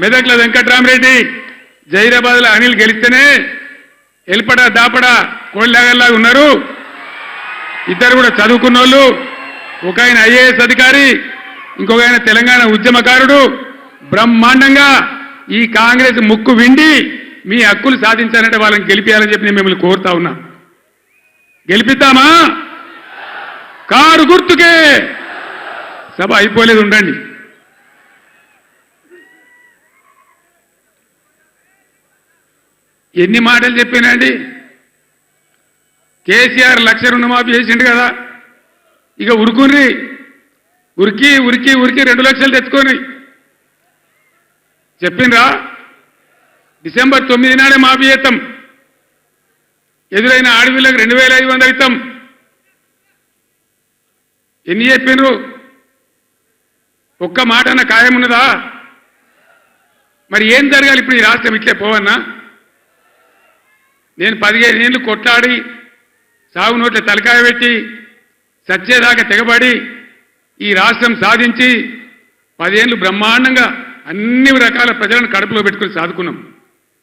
మెదక్ల వెంకట్రామరెడ్డి జైరాబాద్లో అనిల్ గెలిస్తేనే ఎల్పడ దాపడ కోళ్ళలాగా ఉన్నారు. ఇద్దరు కూడా చదువుకున్న వాళ్ళు ఒక ఆయన ఐఏఎస్ అధికారి ఇంకొక ఆయన తెలంగాణ ఉద్యమకారుడు. బ్రహ్మాండంగా ఈ కాంగ్రెస్ ముక్కు విండి మీ హక్కులు సాధించాలంటే వాళ్ళని గెలిపించాలని చెప్పి నేను మిమ్మల్ని కోరుతా ఉన్నా. గెలిపిద్దామా? కారు గుర్తుకే. సభ అయిపోలేదు ఉండండి. ఎన్ని మాటలు చెప్పానండి కేసీఆర్ లక్ష రుణమాఫీ చేసిండు కదా. ఇక ఉరుకుని ఉరికి ఉరికి ఉరికి రెండు లక్షలు తెచ్చుకొని. చెప్పిండ్రా? డిసెంబర్ తొమ్మిది నాడే మాఫీ చేస్తాం. ఎదురైన ఆడవిళ్ళకి రెండు వేల ఐదు వందలు ఇస్తాం. ఎన్ని చెప్పిండ్రు ఒక్క మాట అన్న ఖాయం ఉన్నదా? మరి ఏం జరగాలి ఇప్పుడు ఈ రాష్ట్రం? ఇట్లే పోవన్నా? నేను పదిహేను ఏళ్ళు కొట్లాడి సాగు నోట్ల తలకాయ పెట్టి సచ్చేదాకా తెగబడి ఈ రాష్ట్రం సాధించి పదేళ్ళు బ్రహ్మాండంగా అన్ని రకాల ప్రజలను కడుపులో పెట్టుకుని సాధుకున్నాం